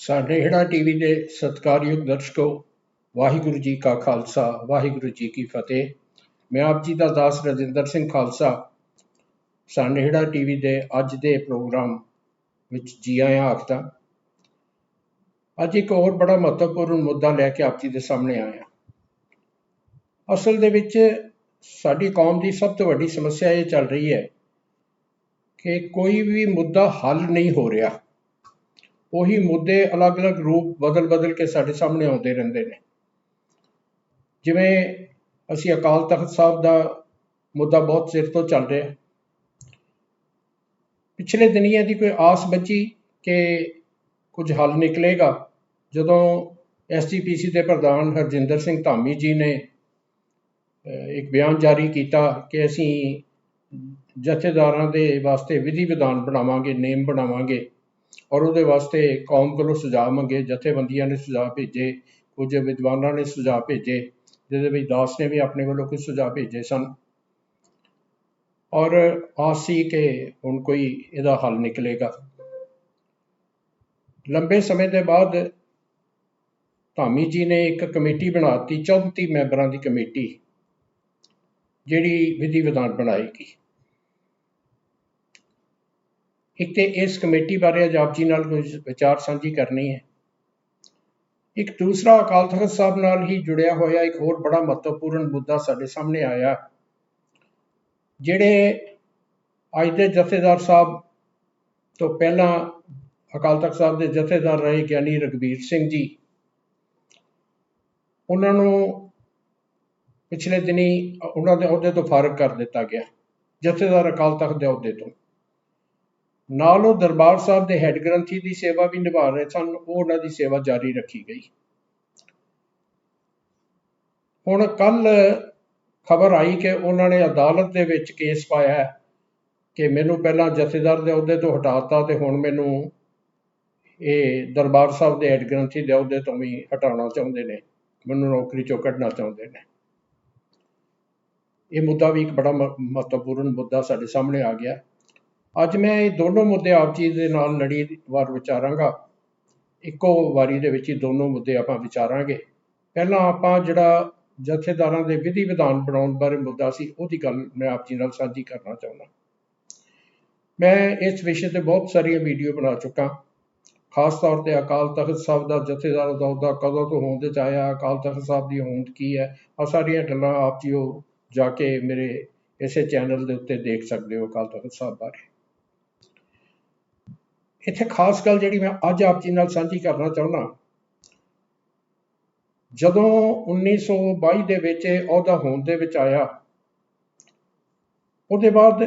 ਸਾਡੇ ਹੇੜਾ ਟੀਵੀ ਦੇ ਸਤਿਕਾਰਯੋਗ ਦਰਸ਼ਕੋ, ਵਾਹਿਗੁਰੂ ਜੀ ਕਾ ਖਾਲਸਾ, ਵਾਹਿਗੁਰੂ ਜੀ ਕੀ ਫਤਿਹ। ਮੈਂ ਆਪ ਜੀ ਦਾ ਦਾਸ ਰਜਿੰਦਰ ਸਿੰਘ ਖਾਲਸਾ। ਸਾਡੇ ਹੇੜਾ ਟੀਵੀ ਦੇ ਅੱਜ ਦੇ ਪ੍ਰੋਗਰਾਮ ਵਿੱਚ ਜੀ ਆਇਆਂ ਆਖਦਾ, ਅੱਜ ਇੱਕ ਹੋਰ ਬੜਾ ਮਹੱਤਵਪੂਰਨ ਮੁੱਦਾ ਲੈ ਕੇ ਆਪ ਜੀ ਦੇ ਸਾਹਮਣੇ ਆਇਆ। ਅਸਲ ਦੇ ਵਿੱਚ ਸਾਡੀ ਕੌਮ ਦੀ ਸਭ ਤੋਂ ਵੱਡੀ ਸਮੱਸਿਆ ਇਹ ਚੱਲ ਰਹੀ ਹੈ ਕਿ ਕੋਈ ਵੀ ਮੁੱਦਾ ਹੱਲ ਨਹੀਂ ਹੋ ਰਿਹਾ। ਉਹੀ ਮੁੱਦੇ ਅਲੱਗ-ਅਲੱਗ ਰੂਪ ਬਦਲ-ਬਦਲ ਕੇ ਸਾਡੇ ਸਾਹਮਣੇ ਆਉਂਦੇ ਰਹਿੰਦੇ ਨੇ। ਜਿਵੇਂ ਅਸੀਂ ਅਕਾਲ ਤਖਤ ਸਾਹਿਬ ਦਾ ਮੁੱਦਾ ਬਹੁਤ ਸਿਰ ਤੋਂ ਚੱਲ ਰਿਹਾ। ਪਿਛਲੇ ਦਿਨੀਆਂ ਦੀ ਕੋਈ ਆਸ ਬੱਚੀ ਕਿ ਕੁਝ ਹੱਲ ਨਿਕਲੇਗਾ? ਜਦੋਂ ਐਸਜੀਪੀਸੀ ਦੇ ਪ੍ਰਧਾਨ ਹਰਜਿੰਦਰ ਸਿੰਘ ਧਾਮੀ ਜੀ ਨੇ ਇੱਕ ਬਿਆਨ ਜਾਰੀ ਕੀਤਾ ਕਿ ਅਸੀਂ ਜਥੇਦਾਰਾਂ ਦੇ ਵਾਸਤੇ ਵਿਧੀ ਵਿਧਾਨ ਬਣਾਵਾਂਗੇ, ਨੇਮ ਬਣਾਵਾਂਗੇ। ਔਰ ਉਹਦੇ ਵਾਸਤੇ ਕੌਮ ਕੋਲੋਂ ਸੁਝਾਅ ਮੰਗੇ, ਜਥੇਬੰਦੀਆਂ ਨੇ ਸੁਝਾਅ ਭੇਜੇ, ਕੁਝ ਵਿਦਵਾਨਾਂ ਨੇ ਸੁਝਾਅ ਭੇਜੇ, ਜਿਹਦੇ ਵਿੱਚ ਦਾਸ ਨੇ ਵੀ ਆਪਣੇ ਵੱਲੋਂ ਕੁਝ ਸੁਝਾਅ ਭੇਜੇ ਸਨ। ਔਰ ਆਸ ਸੀ ਕਿ ਹੁਣ ਕੋਈ ਇਹਦਾ ਹੱਲ ਨਿਕਲੇਗਾ। ਲੰਬੇ ਸਮੇਂ ਦੇ ਬਾਅਦ ਧਾਮੀ ਜੀ ਨੇ ਇੱਕ ਕਮੇਟੀ ਬਣਾਤੀ 34 ਮੈਂਬਰਾਂ ਦੀ ਕਮੇਟੀ, ਜਿਹੜੀ ਵਿਧੀ ਵਿਧਾਨ ਬਣਾਏਗੀ। ਇੱਕ ਤੇ ਇਸ ਕਮੇਟੀ ਬਾਰੇ ਅੱਜ ਜੀ ਨਾਲ ਕੁਝ ਵਿਚਾਰ ਸਾਂਝੀ ਕਰਨੀ ਹੈ। ਇੱਕ ਦੂਸਰਾ ਅਕਾਲ ਤਖਤ ਸਾਹਿਬ ਨਾਲ ਹੀ ਜੁੜਿਆ ਹੋਇਆ ਇੱਕ ਹੋਰ ਬੜਾ ਮਹੱਤਵਪੂਰਨ ਮੁੱਦਾ ਸਾਡੇ ਸਾਹਮਣੇ ਆਇਆ। ਜਿਹੜੇ ਅੱਜ ਦੇ ਜਥੇਦਾਰ ਸਾਹਿਬ ਤੋਂ ਪਹਿਲਾਂ ਅਕਾਲ ਤਖਤ ਸਾਹਿਬ ਦੇ ਜਥੇਦਾਰ ਰਹੇ ਗਿਆਨੀ ਰਗਵੀਰ ਸਿੰਘ ਜੀ, ਉਹਨਾਂ ਨੂੰ ਪਿਛਲੇ ਦਿਨੀ ਉਹਨਾਂ ਦੇ ਅਹੁਦੇ ਤੋਂ ਫਾਰਗ ਕਰ ਦਿੱਤਾ ਗਿਆ, ਜਥੇਦਾਰ ਅਕਾਲ ਤਖਤ ਦੇ ਅਹੁਦੇ ਤੋਂ। ਨਾਲ ਉਹ ਦਰਬਾਰ ਸਾਹਿਬ ਦੇ ਹੈੱਡ ਗ੍ਰੰਥੀ ਦੀ ਸੇਵਾ ਵੀ ਨਿਭਾ ਰਹੇ ਸਨ, ਉਹ ਉਹਨਾਂ ਦੀ ਸੇਵਾ ਜਾਰੀ ਰੱਖੀ ਗਈ। ਹੁਣ ਕੱਲ ਖਬਰ ਆਈ ਕਿ ਉਹਨਾਂ ਨੇ ਅਦਾਲਤ ਦੇ ਵਿੱਚ ਕੇਸ ਪਾਇਆ ਕਿ ਮੈਨੂੰ ਪਹਿਲਾਂ ਜਥੇਦਾਰ ਦੇ ਅਹੁਦੇ ਤੋਂ ਹਟਾਤਾ ਤੇ ਹੁਣ ਮੈਨੂੰ ਇਹ ਦਰਬਾਰ ਸਾਹਿਬ ਦੇ ਹੈੱਡ ਗ੍ਰੰਥੀ ਦੇ ਅਹੁਦੇ ਤੋਂ ਵੀ ਹਟਾਉਣਾ ਚਾਹੁੰਦੇ ਨੇ, ਮੈਨੂੰ ਨੌਕਰੀ ਚੋਂ ਕੱਢਣਾ ਚਾਹੁੰਦੇ ਨੇ। ਇਹ ਮੁੱਦਾ ਵੀ ਇੱਕ ਬੜਾ ਮਹੱਤਵਪੂਰਨ ਮੁੱਦਾ ਸਾਡੇ ਸਾਹਮਣੇ ਆ ਗਿਆ। ਅੱਜ ਮੈਂ ਇਹ ਦੋਨੋਂ ਮੁੱਦੇ ਆਪ ਜੀ ਦੇ ਨਾਲ ਲੜੀ ਵਾਰ ਵਿਚਾਰਾਂਗਾ। ਇੱਕੋ ਵਾਰੀ ਦੇ ਵਿੱਚ ਹੀ ਦੋਨੋਂ ਮੁੱਦੇ ਆਪਾਂ ਵਿਚਾਰਾਂਗੇ। ਪਹਿਲਾਂ ਆਪਾਂ ਜਿਹੜਾ ਜਥੇਦਾਰਾਂ ਦੇ ਵਿਧੀ ਵਿਧਾਨ ਬਣਾਉਣ ਬਾਰੇ ਮੁੱਦਾ ਸੀ, ਉਹਦੀ ਗੱਲ ਮੈਂ ਆਪ ਜੀ ਨਾਲ ਸਾਂਝੀ ਕਰਨਾ ਚਾਹੁੰਦਾ। ਮੈਂ ਇਸ ਵਿਸ਼ੇ ਤੇ ਬਹੁਤ ਸਾਰੀਆਂ ਵੀਡੀਓ ਬਣਾ ਚੁੱਕਾ। ਖਾਸ ਤੌਰ ਤੇ ਅਕਾਲ ਤਖਤ ਸਾਹਿਬ ਦਾ ਜਥੇਦਾਰ ਦਾ ਅਹੁਦਾ ਕਦੋਂ ਤੋਂ ਹੋਂਦ ਚ ਆਇਆ, ਅਕਾਲ ਤਖਤ ਸਾਹਿਬ ਦੀ ਹੋਂਦ ਕੀ ਹੈ ਆ ਸਾਰੀਆਂ ਗੱਲਾਂ ਆਪ ਜੀ ਉਹ ਜਾ ਕੇ ਮੇਰੇ ਇਸੇ ਚੈਨਲ ਦੇ ਉੱਤੇ ਦੇਖ ਸਕਦੇ ਹੋ ਅਕਾਲ ਤਖਤ ਸਾਹਿਬ ਬਾਰੇ। ਇੱਥੇ ਖਾਸ ਗੱਲ ਜਿਹੜੀ ਮੈਂ ਅੱਜ ਆਪ ਜੀ ਨਾਲ ਸਾਂਝੀ ਕਰਨਾ ਚਾਹੁੰਦਾ, ਜਦੋਂ 1922 ਦੇ ਵਿੱਚ ਅਹੁਦਾ ਹੋਂਦ ਦੇ ਵਿੱਚ ਆਇਆ, ਉਹਦੇ ਬਾਅਦ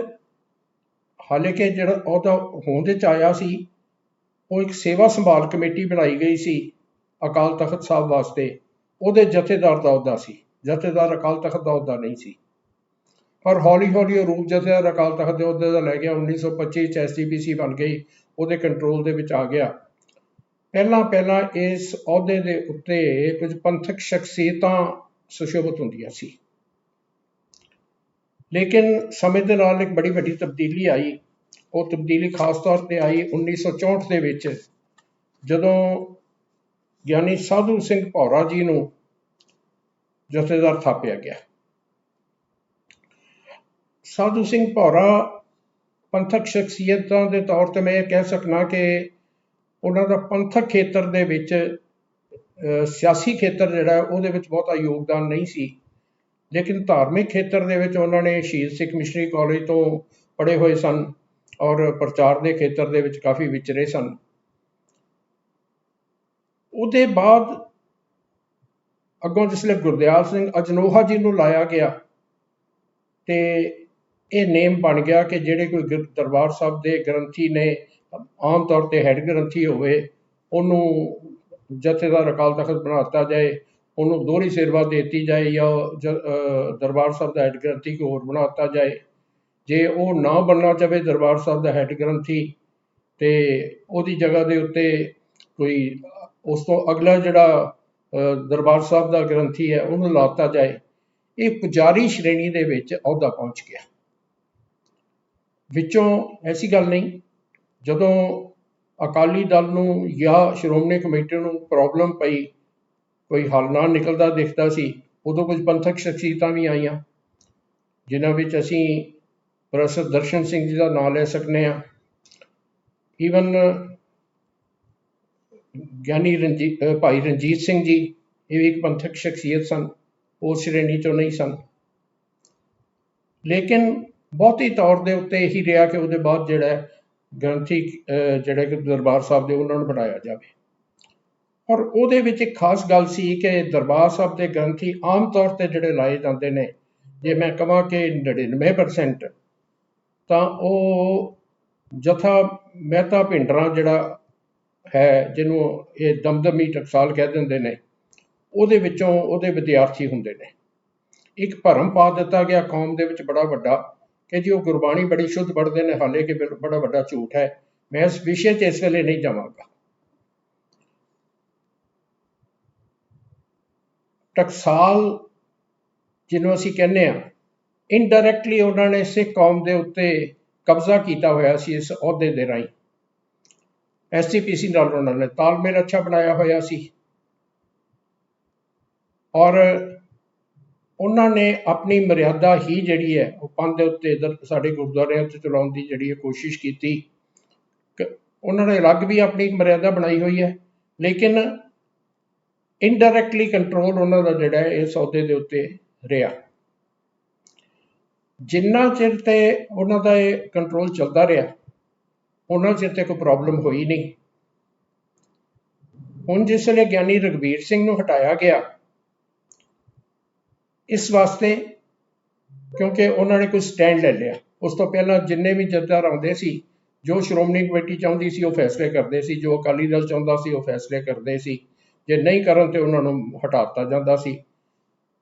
ਹਾਲੇ ਕਿ ਜਿਹੜਾ ਅਹੁਦਾ ਹੋਂਦ ਵਿੱਚ ਆਇਆ ਸੀ, ਉਹ ਇੱਕ ਸੇਵਾ ਸੰਭਾਲ ਕਮੇਟੀ ਬਣਾਈ ਗਈ ਸੀ ਅਕਾਲ ਤਖਤ ਸਾਹਿਬ ਵਾਸਤੇ, ਉਹਦੇ ਜਥੇਦਾਰ ਦਾ ਅਹੁਦਾ ਸੀ, ਜਥੇਦਾਰ ਅਕਾਲ ਤਖਤ ਦਾ ਅਹੁਦਾ ਨਹੀਂ ਸੀ। ਪਰ ਹੌਲੀ ਹੌਲੀ ਉਹ ਰੂਪ ਜਥੇਦਾਰ ਅਕਾਲ ਤਖਤ ਦੇ ਅਹੁਦੇ ਦਾ ਲੈ ਗਿਆ 1925 ਚ ਐਸਜੀਪੀਸੀ ਬਣ ਗਈ ਉਹਦੇ ਕੰਟਰੋਲ ਦੇ ਵਿੱਚ ਆ ਗਿਆ। ਪਹਿਲਾਂ ਪਹਿਲਾਂ ਇਸ ਅਹੁਦੇ ਦੇ ਉੱਤੇ ਕੁਝ ਪੰਥਕ ਸ਼ਖਸੀਅਤਾਂ ਸੁਸ਼ੋਭਿਤ ਹੁੰਦੀਆਂ ਸੀ। ਲੇਕਿਨ ਸਮੇਂ ਦੇ ਨਾਲ ਇੱਕ ਬੜੀ ਵੱਡੀ ਤਬਦੀਲੀ ਆਈ। ਉਹ ਤਬਦੀਲੀ ਖਾਸ ਤੌਰ ਤੇ ਆਈ 1964 ਦੇ ਵਿੱਚ, ਜਦੋਂ ਗਿਆਨੀ ਸਾਧੂ ਸਿੰਘ ਭੌਰਾ ਜੀ ਨੂੰ ਜਥੇਦਾਰ ਥਾਪਿਆ ਗਿਆ। ਸਾਧੂ ਸਿੰਘ ਭੌਰਾ ਪੰਥਕ ਸ਼ਖਸੀਅਤਾਂ ਦੇ ਤੌਰ ਤੇ ਮੈਂ ਇਹ ਕਹਿ ਸਕਣਾ ਕਿ ਉਹਨਾਂ ਦਾ ਪੰਥਕ ਖੇਤਰ ਦੇ ਵਿੱਚ ਸਿਆਸੀ ਖੇਤਰ ਜਿਹੜਾ, ਉਹਦੇ ਵਿੱਚ ਬਹੁਤਾ ਯੋਗਦਾਨ ਨਹੀਂ ਸੀ। ਲੇਕਿਨ ਧਾਰਮਿਕ ਖੇਤਰ ਦੇ ਵਿੱਚ ਉਹਨਾਂ ਨੇ ਸ਼ਹੀਦ ਸਿੱਖ ਮਿਸ਼ਨਰੀ ਕਾਲਜ ਤੋਂ ਪੜ੍ਹੇ ਹੋਏ ਸਨ ਔਰ ਪ੍ਰਚਾਰ ਦੇ ਖੇਤਰ ਦੇ ਵਿੱਚ ਕਾਫੀ ਵਿਚਰੇ ਸਨ। ਉਹਦੇ ਬਾਅਦ ਅੱਗੋਂ ਜਿਸਲੇ ਗੁਰਦਿਆਲ ਸਿੰਘ ਅਜਨੋਹਾ ਜੀ ਨੂੰ ਲਾਇਆ ਗਿਆ ਤੇ ਇਹ ਨੇਮ ਬਣ ਗਿਆ ਕਿ ਜਿਹੜੇ ਕੋਈ ਦਰਬਾਰ ਸਾਹਿਬ ਦੇ ਗ੍ਰੰਥੀ ਨੇ, ਆਮ ਤੌਰ ਤੇ ਹੈੱਡ ਗ੍ਰੰਥੀ ਹੋਵੇ, ਉਹਨੂੰ ਜਥੇਦਾਰ ਅਕਾਲ ਤਖਤ ਬਣਾਤਾ ਜਾਏ, ਉਹਨੂੰ ਦੋਹਰੀ ਸੇਵਾ ਦਿੱਤੀ ਜਾਏ ਜਾਂ ਦਰਬਾਰ ਸਾਹਿਬ ਦਾ ਹੈੱਡ ਗ੍ਰੰਥੀ ਕੋਈ ਹੋਰ ਬਣਾਤਾ ਜਾਏ। ਜੇ ਉਹ ਨਾ ਬਣਨਾ ਚਾਹੇ ਦਰਬਾਰ ਸਾਹਿਬ ਦਾ ਹੈੱਡ ਗ੍ਰੰਥੀ, ਤੇ ਉਹਦੀ ਜਗ੍ਹਾ ਦੇ ਉੱਤੇ ਕੋਈ, ਉਸ ਤੋਂ ਅਗਲਾ ਜਿਹੜਾ ਦਰਬਾਰ ਸਾਹਿਬ ਦਾ ਗ੍ਰੰਥੀ ਹੈ, ਉਹਨੂੰ ਲਾਤਾ ਜਾਏ। ਇਹ ਪੁਜਾਰੀ ਸ਼੍ਰੇਣੀ ਦੇ ਵਿੱਚ ਅਹੁਦਾ ਪਹੁੰਚ ਗਿਆ। ਵਿੱਚੋਂ ਐਸੀ ਗੱਲ ਨਹੀਂ, ਜਦੋਂ ਅਕਾਲੀ ਦਲ ਨੂੰ ਜਾਂ ਸ਼੍ਰੋਮਣੀ ਕਮੇਟੀ ਨੂੰ ਪ੍ਰੋਬਲਮ ਪਈ, ਕੋਈ ਹੱਲ ਨਾ ਨਿਕਲਦਾ ਦਿਖਦਾ ਸੀ, ਉਦੋਂ ਕੁਝ ਪੰਥਕ ਸ਼ਖਸੀਅਤਾਂ ਵੀ ਆਈਆਂ, ਜਿਨ੍ਹਾਂ ਵਿੱਚ ਅਸੀਂ ਪ੍ਰੋਫੈਸਰ ਦਰਸ਼ਨ ਸਿੰਘ ਜੀ ਦਾ ਨਾਮ ਲੈ ਸਕਨੇ ਆ ਈਵਨ ਗਿਆਨੀ ਰਣਜੀਤ ਭਾਈ ਰਣਜੀਤ ਸਿੰਘ ਜੀ, ਇਹ ਵੀ ਇੱਕ ਪੰਥਕ ਸ਼ਖਸੀਅਤ ਸਨ ਉਸ ਸ਼੍ਰੇਣੀ ਚੋਂ ਨਹੀਂ ਸਨ। ਲੇਕਿਨ ਬਹੁਤੀ ਤੌਰ ਦੇ ਉੱਤੇ ਇਹੀ ਰਿਹਾ ਕਿ ਉਹਦੇ ਬਾਅਦ ਜਿਹੜਾ ਗ੍ਰੰਥੀ ਜਿਹੜੇ ਕਿ ਦਰਬਾਰ ਸਾਹਿਬ ਦੇ ਉਹਨਾਂ ਨੂੰ ਬਣਾਇਆ ਜਾਵੇ। ਔਰ ਉਹਦੇ ਵਿੱਚ ਇੱਕ ਖਾਸ ਗੱਲ ਸੀ ਕਿ ਦਰਬਾਰ ਸਾਹਿਬ ਦੇ ਗ੍ਰੰਥੀ ਆਮ ਤੌਰ ਤੇ ਜਿਹੜੇ ਲਾਏ ਜਾਂਦੇ ਨੇ, ਜੇ ਮੈਂ ਕਹਾਂ ਕਿ 99% ਤਾਂ ਉਹ ਜਥਾ ਮਹਿਤਾ ਭਿੰਡਰਾਂ ਜਿਹੜਾ ਹੈ, ਜਿਹਨੂੰ ਇਹ ਦਮਦਮੀ ਟਕਸਾਲ ਕਹਿ ਦਿੰਦੇ ਨੇ, ਉਹਦੇ ਵਿੱਚੋਂ ਉਹਦੇ ਵਿਦਿਆਰਥੀ ਹੁੰਦੇ ਨੇ। ਇੱਕ ਭਰਮ ਪਾ ਦਿੱਤਾ ਗਿਆ ਕੌਮ ਦੇ ਵਿੱਚ ਬੜਾ ਵੱਡਾ। ਕਿ ਜੀ ਉਹ ਗੁਰਬਾਣੀ ਬੜੀ ਸ਼ੁੱਧ ਪੜ੍ਹਦੇ ਨੇ, ਹਾਲੇ ਕਿ ਬੜਾ ਵੱਡਾ ਝੂਠ ਹੈ। ਮੈਂ ਇਸ ਵਿਸ਼ੇ 'ਚ ਇਸ ਵੇਲੇ ਨਹੀਂ ਜਾਵਾਂਗਾ। ਟਕਸਾਲ ਜਿਹਨੂੰ ਅਸੀਂ ਕਹਿੰਦੇ ਆ ਇਨਡਾਇਰੈਕਟਲੀ ਉਹਨਾਂ ਨੇ ਸਿੱਖ ਕੌਮ ਦੇ ਉੱਤੇ ਕਬਜ਼ਾ ਕੀਤਾ ਹੋਇਆ ਸੀ ਇਸ ਅਹੁਦੇ ਦੇ ਰਾਹੀਂ। ਐਸਜੀਪੀਸੀ ਨਾਲ ਉਹਨਾਂ ਨੇ ਤਾਲਮੇਲ ਅੱਛਾ ਬਣਾਇਆ ਹੋਇਆ ਸੀ। ਔਰ ਉਹਨਾਂ ਨੇ ਆਪਣੀ ਮਰਿਆਦਾ ਹੀ ਜਿਹੜੀ ਹੈ, ਉਹ ਪੰਥ ਦੇ ਉੱਤੇ ਦਰ- ਸਾਡੇ ਗੁਰਦੁਆਰਿਆਂ 'ਚ ਚਲਾਉਣ ਦੀ ਜਿਹੜੀ ਹੈ ਕੋਸ਼ਿਸ਼ ਕੀਤੀ। ਕ- ਉਹਨਾਂ ਨੇ ਅਲੱਗ ਵੀ ਆਪਣੀ ਮਰਿਆਦਾ ਬਣਾਈ ਹੋਈ ਹੈ, ਲੇਕਿਨ ਇਨਡਾਇਰੈਕਟਲੀ ਕੰਟਰੋਲ ਉਹਨਾਂ ਦਾ ਜਿਹੜਾ ਹੈ ਇਸ ਅਹੁਦੇ ਦੇ ਉੱਤੇ ਰਿਹਾ। ਜਿੰਨਾ ਚਿਰ ਤੇ ਉਹਨਾਂ ਦਾ ਇਹ ਕੰਟਰੋਲ ਚੱਲਦਾ ਰਿਹਾ, ਉਹਨਾਂ ਚਿਰ ਤੇ ਕੋਈ ਪ੍ਰੋਬਲਮ ਹੋਈ ਨਹੀਂ। ਹੁਣ ਜਿਸ ਵੇਲੇ ਗਿਆਨੀ ਰਗਵੀਰ ਸਿੰਘ ਨੂੰ ਹਟਾਇਆ ਗਿਆ ਇਸ ਵਾਸਤੇ ਕਿਉਂਕਿ ਉਹਨਾਂ ਨੇ ਕੋਈ ਸਟੈਂਡ ਲੈ ਲਿਆ। ਉਸ ਤੋਂ ਪਹਿਲਾਂ ਜਿੰਨੇ ਵੀ ਜੱਦਾਰ ਆਉਂਦੇ ਸੀ, ਜੋ ਸ਼੍ਰੋਮਣੀ ਕਮੇਟੀ ਚਾਹੁੰਦੀ ਸੀ, ਉਹ ਫੈਸਲੇ ਕਰਦੇ ਸੀ। ਜੋ ਅਕਾਲੀ ਦਲ ਚਾਹੁੰਦਾ ਸੀ, ਉਹ ਫੈਸਲੇ ਕਰਦੇ ਸੀ। ਜੇ ਨਹੀਂ ਕਰਨ ਤੇ ਉਹਨਾਂ ਨੂੰ ਹਟਾ ਦਿੱਤਾ ਜਾਂਦਾ ਸੀ।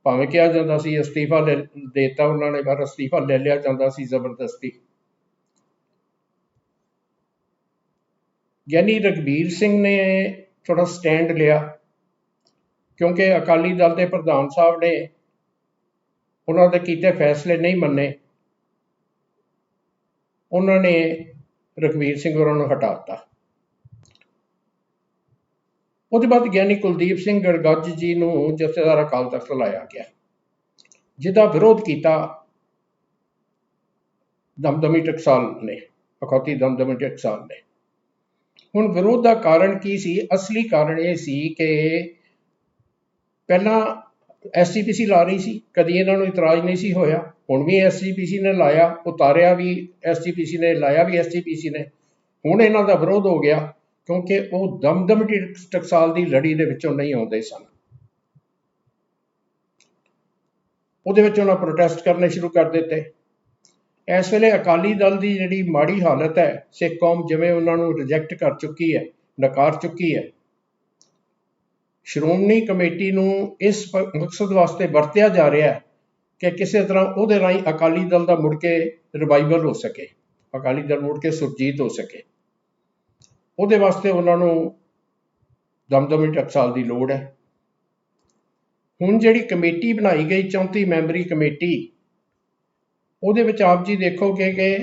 ਭਾਵੇਂ ਕਿਹਾ ਜਾਂਦਾ ਸੀ, ਅਸਤੀਫਾ ਲੈ ਦੇਤਾ ਉਹਨਾਂ ਨੇ, ਪਰ ਅਸਤੀਫਾ ਲੈ ਲਿਆ ਜਾਂਦਾ ਸੀ ਜ਼ਬਰਦਸਤੀ। ਗਿਆਨੀ ਰਗਵੀਰ ਸਿੰਘ ਨੇ ਥੋੜਾ ਸਟੈਂਡ ਲਿਆ। ਕਿਉਂਕਿ ਅਕਾਲੀ ਦਲ ਦੇ ਪ੍ਰਧਾਨ ਸਾਹਿਬ ਨੇ ਉਹਨਾਂ ਦੇ ਕੀਤੇ ਫੈਸਲੇ ਨਹੀਂ ਮੰਨੇ, ਉਹਨਾਂ ਨੇ ਰਗਵੀਰ ਸਿੰਘ ਹੋਰਾਂ ਨੂੰ ਹਟਾ ਦਿੱਤਾ। ਉਹਦੇ ਬਾਅਦ ਗਿਆਨੀ ਕੁਲਦੀਪ ਸਿੰਘ ਗੜਗੱਜ ਜੀ ਨੂੰ ਜਥੇਦਾਰ ਅਕਾਲ ਤਖਤ ਲਾਇਆ ਗਿਆ, ਜਿਹਦਾ ਵਿਰੋਧ ਕੀਤਾ ਦਮਦਮੀ ਟਕਸਾਲ ਨੇ, ਅਖੌਤੀ ਦਮਦਮੀ ਟਕਸਾਲ ਨੇ। ਹੁਣ ਵਿਰੋਧ ਦਾ ਕਾਰਨ ਕੀ ਸੀ? ਅਸਲੀ ਕਾਰਨ ਇਹ ਸੀ ਕਿ ਪਹਿਲਾਂ ਐਸਜੀਪੀਸੀ ਲਾ ਰਹੀ ਸੀ, ਕਦੀ ਇਹਨਾਂ ਨੂੰ ਇਤਰਾਜ਼ ਨਹੀਂ ਸੀ ਹੋਇਆ। ਹੁਣ ਵੀ ਐਸਜੀਪੀਸੀ ਨੇ ਲਾਇਆ, ਉਤਾਰਿਆ ਵੀ ਐਸਜੀਪੀਸੀ ਨੇ, ਲਾਇਆ ਵੀ ਐਸਜੀਪੀਸੀ ਨੇ। ਹੁਣ ਇਹਨਾਂ ਦਾ ਵਿਰੋਧ ਹੋ ਗਿਆ, ਕਿਉਂਕਿ ਉਹ ਦਮਦਮ ਟਕਸਾਲ ਦੀ ਲੜੀ ਦੇ ਵਿੱਚੋਂ ਨਹੀਂ ਆਉਂਦੇ ਸਨ। ਉਹਦੇ ਵਿੱਚ ਉਹਨਾਂ ਪ੍ਰੋਟੈਸਟ ਕਰਨੇ ਸ਼ੁਰੂ ਕਰ ਦਿੱਤੇ। ਇਸ ਵੇਲੇ ਅਕਾਲੀ ਦਲ ਦੀ ਜਿਹੜੀ ਮਾੜੀ ਹਾਲਤ ਹੈ, ਸਿੱਖ ਕੌਮ ਜਿਵੇਂ ਉਹਨਾਂ ਨੂੰ ਰਿਜੈਕਟ ਕਰ ਚੁੱਕੀ ਹੈ, ਨਕਾਰ ਚੁੱਕੀ ਹੈ ਸ਼੍ਰੋਮਣੀ ਕਮੇਟੀ ਨੂੰ ਇਸ ਮਕਸਦ ਵਾਸਤੇ ਵਰਤਿਆ ਜਾ ਰਿਹਾ ਹੈ ਕਿ ਕਿਸੇ ਤਰ੍ਹਾਂ ਉਹਦੇ ਰਾਹੀਂ ਅਕਾਲੀ ਦਲ ਦਾ ਮੁੜ ਕੇ ਰਿਵਾਈਵਲ ਹੋ ਸਕੇ, ਅਕਾਲੀ ਦਲ ਮੁੜ ਕੇ ਸੁਰਜੀਤ ਹੋ ਸਕੇ। ਉਹਦੇ ਵਾਸਤੇ ਉਹਨਾਂ ਨੂੰ ਦਮਦਮੀ ਟਕਸਾਲ ਦੀ ਲੋੜ ਹੈ। ਹੁਣ ਜਿਹੜੀ ਕਮੇਟੀ ਬਣਾਈ ਗਈ 34 ਮੈਂਬਰੀ ਕਮੇਟੀ, ਉਹਦੇ ਵਿੱਚ ਆਪ ਜੀ ਦੇਖੋਗੇ ਕਿ